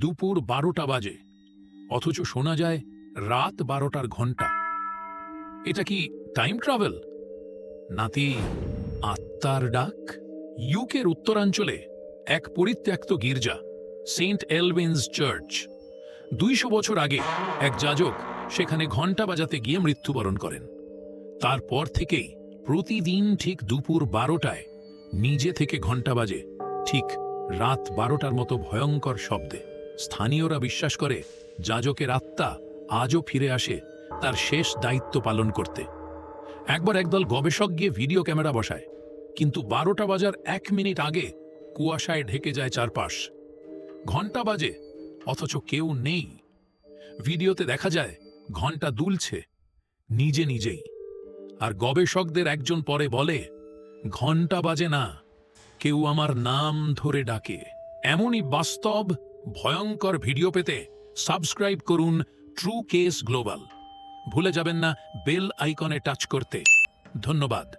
দুপুর বারোটা বাজে। অথচ শোনা যায় রাত বারোটার ঘণ্টা এটা কি টাইম ট্রাভেল নাতি, আত্মার ডাক? ইউকের উত্তরাঞ্চলে এক পরিত্যক্ত গির্জা, সেন্ট এলভিনস চার্চ। দুইশো বছর আগে এক যাজক সেখানে ঘণ্টা বাজাতে গিয়ে মৃত্যুবরণ করেন। তারপর থেকেই প্রতিদিন ঠিক দুপুর বারোটায় নিজে থেকে ঘণ্টা বাজে, ঠিক রাত বারোটার মতো ভয়ঙ্কর শব্দে। স্থানীয়রা বিশ্বাস করে যাজকের আত্মা আজও ফিরে আসে তার শেষ দায়িত্ব পালন করতে। একবার একদল গবেষক গিয়ে ভিডিও ক্যামেরা বসায়, কিন্তু বারোটা বাজার এক মিনিট আগে কুয়াশায় ঢেকে যায় চারপাশ। ঘণ্টা বাজে, অথচ কেউ নেই। ভিডিওতে দেখা যায়, ঘণ্টা দুলছে, নিজে নিজেই। আর গবেষকদের একজন পরে বলে, ঘণ্টা বাজে না, কেউ আমার নাম ধরে ডাকে। এমনই বাস্তব ভয়ঙ্কর ভিডিও পেতে সাবস্ক্রাইব করুন ট্রু কেস গ্লোবাল ভুলে যাবেন না, বেল আইকনে টাচ করতে। ধন্যবাদ।